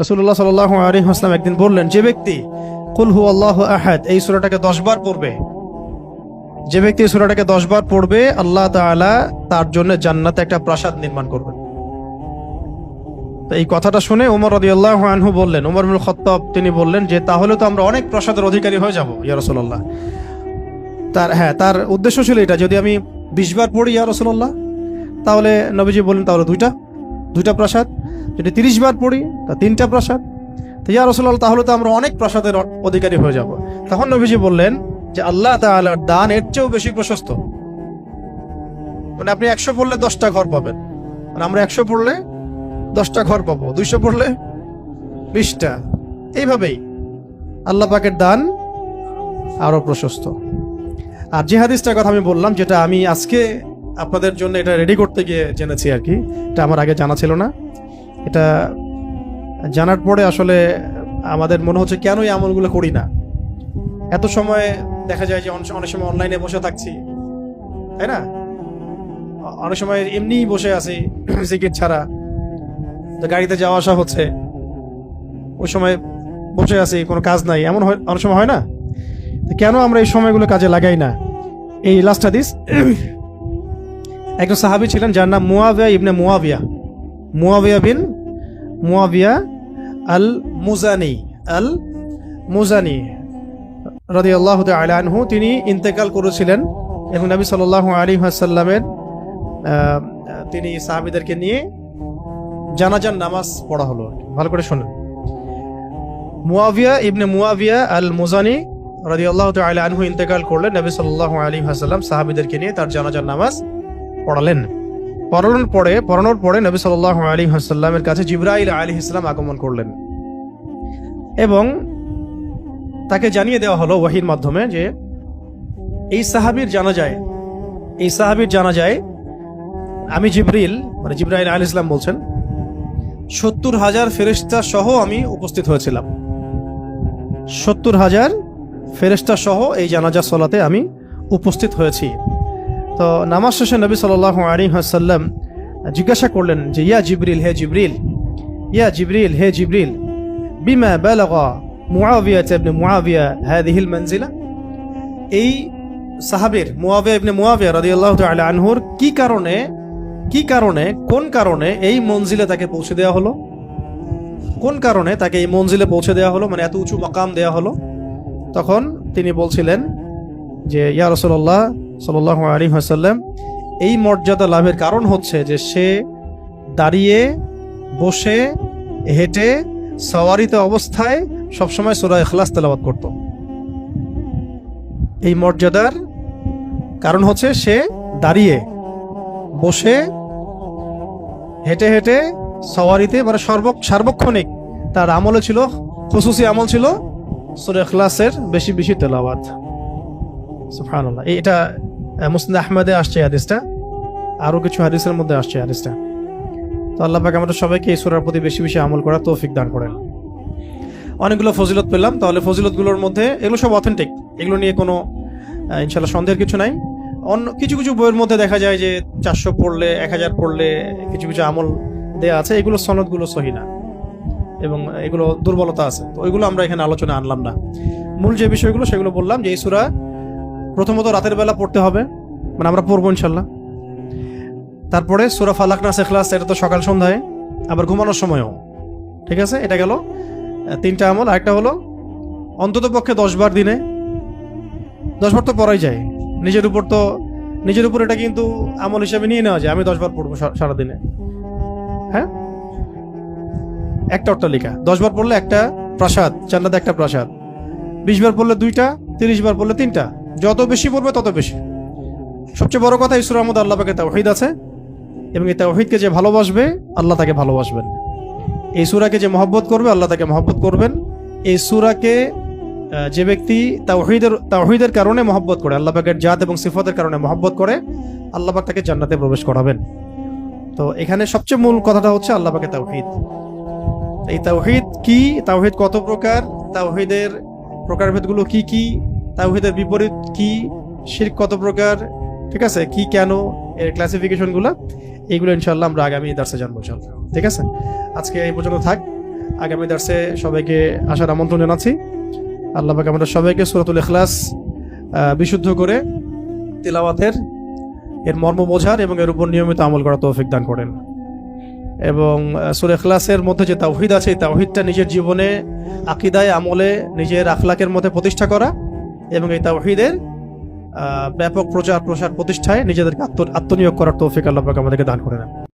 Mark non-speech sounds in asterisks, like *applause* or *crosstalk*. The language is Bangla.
রসুল্লাহ সাল আলী হাসলাম একদিন বললেন, যে ব্যক্তি, কুল হু আল্লাহ আহাদ, এই সুরাটাকে দশ বার পড়বে। যে ব্যক্তি এই সুরাটাকে দশ বার পড়বে, আল্লাহ তাআলা তার জন্য জান্নাতে একটা প্রাসাদ নির্মাণ করবেন। এই কথাটা শুনে ওমর রদিয়াল্লাহ আনহু বললেন ওমর বিন খত্তাব তিনি বললেন যে, তাহলে তো আমরা অনেক প্রাসাদের অধিকারী হয়ে যাব, ইয়া রসুল্লাহ তার হ্যাঁ তার উদ্দেশ্য ছিল এটা, যদি আমি বিশ বার পড়ি, ইয়া রসুল্লাহ তাহলে নবীজি বললেন, তাহলে দুইটা দুইটা প্রাসাদ। যদি তিরিশ বার পড়ি, তা তিনটা প্রাসাদ। তো ইয়া রসুল্লাহ তাহলে তো আমরা অনেক প্রাসাদের অধিকারী হয়ে যাব। তখন নবীজি বললেন যে, আল্লাহ তাআলার দান এর চেয়েও বেশি প্রশস্ত। মানে আপনি একশো পড়লে দশটা ঘর পাবেন। মানে আমরা একশো পড়লে দশটা ঘর পাবো, দুইশো পড়লে বিশটা। এইভাবেই আল্লাহ পাকের দান আরও প্রশস্ত। আর যে হাদিসটার কথা আমি বললাম, যেটা আমি আজকে আপনাদের জন্য এটা রেডি করতে গিয়ে জেনেছি আর কি, এটা আমার আগে জানা ছিল না। এটা জানার পরে আসলে আমাদের মনে হচ্ছে কেন এই আমলগুলো করি না? এত সময় দেখা যায় যে অনেক সময় অনলাইনে বসে থাকছি, তাই না? অনেক সময় এমনিই বসে আছি *clears throat* জিকির ছাড়া। তো গাড়িতে যাওয়া আসা হচ্ছে। ওই সময় বসে আছি, কোনো কাজ নাই। এমন হয়, অনেক সময় হয় না? তো কেন আমরা এই সময়গুলো কাজে লাগাই না? এই লাস্ট হাদিস, *clears throat* একজন সাহাবী ছিলেন, যার নাম মুয়াবিয়া ইবনে মুয়াবিয়া। মুয়াবিয়া বিন মুয়াবিয়া আল মুজানি আল মুজানি রাদি আল্লাহ আনহু, তিনি ইন্তেকাল করেছিলেন এবং নবী সাল্লাহ আলী আসাল্লামের তিনি সাহাবিদেরকে নিয়ে জানাজান নামাজ পড়া হলো ভালো করে শোনেন। মুয়াবিয়া ইবনে মুয়াবিয়া আল মুজানি রাদি আল্লাহ আনহু ইন্তেকাল করলেন নবী সাল্লাহ আলী আসাল্লাম সাহাবিদেরকে নিয়ে তার জানাজান নামাজ পড়ালেন। পড়ানোর পরে পড়ানোর পরে নবী সাল্লাহ আলী হাসাল্লামের কাছে জিব্রাইল আলী ইসলাম আগমন করলেন। এবং তাকে জানিয়ে দেওয়া হলো ওয়াহির মাধ্যমে যে, এই সাহাবীর জানা যায়, এই সাহাবীর জানা যায়, আমি জিব্রিল মানে জিব্রাইল আলী ইসলাম বলছেন, সত্তর হাজার ফেরেস্তা সহ আমি উপস্থিত হয়েছিলাম। সত্তর হাজার ফেরেস্তা সহ এই জানাজা সলাতে আমি উপস্থিত হয়েছি। তো নামাজ শেষে নবী সাল আলী হাসাল্লাম জিজ্ঞাসা করলেন যে, ইয়া জিবরিল, হে জিবরিল, ইয়া জিবরিল, হে জিবরিল, বিমা বালাগা মুআবিয়া ইবনে মুআবিয়া হাদিহিল মঞ্জিলা এই সাহাবীর মুআবিয়া ইবনে মুআবিয়া রাদিয়াল্লাহু তাআলা আনহুর কি কারণে কি কারণে, কোন কারণে এই মঞ্জিলে তাকে পৌঁছে দেওয়া হলো? কোন কারণে তাকে এই মঞ্জিলে পৌঁছে দেওয়া হলো? মানে এত উঁচু মাকাম দেওয়া হলো? তখন তিনি বলছিলেন যে, ইয়া রসল্লাহ সাল আলী হাসাল্লাম এই মর্যাদা লাভের কারণ হচ্ছে যে সে দাঁড়িয়ে, বসে, হেঁটে, সওয়ারিত অবস্থায় সবসময় সোরা এখলাস তেলাবাদ করত। এই মর্যাদার কারণ হচ্ছে সে দাঁড়িয়ে, বসে, হেঁটে হেঁটে সওয়ারিতে মানে সর্ব সার্বক্ষণিক তার আমলে ছিল, খুসুসি আমল ছিল সুরে এখলাসের বেশি বেশি তেলাওয়াত। এটা আহ, মুসলিম আহমদে আসছে হাদিসটা। আরও কিছু হাদিসের মধ্যে আসছে হাদিসটা। তো আল্লাহ পাক আমাদের সবাইকে এই সূরার প্রতি বেশি বেশি আমল করার তৌফিক দান করেন। অনেকগুলো ফজিলত পেলাম তাহলে ফজিলতগুলোর মধ্যে এগুলো সব অথেন্টিক এগুলো নিয়ে কোনো ইনশাল্লাহ সন্দেহের কিছু নাই। অন্য কিছু কিছু বইয়ের মধ্যে দেখা যায় যে চারশো পড়লে এক হাজার পড়লে কিছু কিছু আমল দেয়া আছে। এগুলো সনদগুলো সহি না। এবং এগুলো দুর্বলতা আছে। তো ওইগুলো আমরা এখানে আলোচনা আনলাম না। মূল যে বিষয়গুলো সেগুলো বললাম যে এই সুরা প্রথমত রাতের বেলা পড়তে হবে মানে আমরা পড়ব ইনশাল্লাহ। তারপরে সুরা ফালাক নাস এখলাস এটা তো সকাল সন্ধ্যায়, আবার ঘুমানোর সময়ও। ঠিক আছে? এটা গেল তিনটা আমল। আরেকটা হলো, অন্তত পক্ষে দশ বার দিনে, দশ বার তো পড়াই যায়। নিজের উপর তো, নিজের উপর এটা কিন্তু আমল হিসেবে নিয়ে নেওয়া যায়। আমি দশ বার পড়ব সারাদিনে। হ্যাঁ? একটা অট্টালিকা দশ বার পড়লে একটা প্রাসাদ জান্নাতে একটা প্রাসাদ। বিশ বার পড়লে দুইটা, তিরিশ বার পড়লে তিনটা। যত বেশি পড়বে তত বেশি। সবচেয়ে বড় কথা ঈশ্বর আমাদের আল্লাহ পাকে তাওহিদ আছে এবং এই তাওহিদকে যে ভালোবাসবে, আল্লাহ তাকে ভালোবাসবেন। এই সুরাকে যে মহব্বত করবে, আল্লাহ তাকে মহব্বত করবেন। এই সুরাকে যে ব্যক্তি তাওহিদের তাওহিদের কারণে মহব্বত করে, আল্লাহ পাকের জাত এবং সিফতের কারণে মহব্বত করে, আল্লাহ পাক তাকে জান্নাতে প্রবেশ করাবেন। তো এখানে সবচেয়ে মূল কথাটা হচ্ছে আল্লাহ পাকে তাওহিদ। এই তাওহিদ কি? তাওহিদ কত প্রকার? তাওহিদের প্রকারভেদগুলো কি কি? তাওহিদের বিপরীত কি? শির কত প্রকার? ঠিক আছে? কি, কেন? এর ক্লাসিফিকেশনগুলো এইগুলো ইনশাল্লাহ আমরা আগামী দার্সে জানব ঠিক আছে? আজকে এই পর্যন্ত থাক। আগামী দার্সে সবাইকে আসার আমন্ত্রণ জানাচ্ছি। আল্লাহ পাক আমাদের সবাইকে সুরাতুল ইখলাস বিশুদ্ধ করে তিলাওয়াতের, এর মর্ম বোঝার এবং এর উপর নিয়মিত আমল করার তৌফিক দান করেন। এবং সুর এখলাসের মধ্যে যে তাওহিদ আছে তাওহিদটা নিজের জীবনে, আকিদায়, আমলে, নিজের আখলাকের মধ্যে প্রতিষ্ঠা করা। এবং এই তাওহিদের ব্যাপক প্রচার প্রসার প্রতিষ্ঠায় নিজেদেরকে আত্ম, আত্মনিয়োগ করার তৌফিক আল্লাহ আমাদেরকে দান করে নেন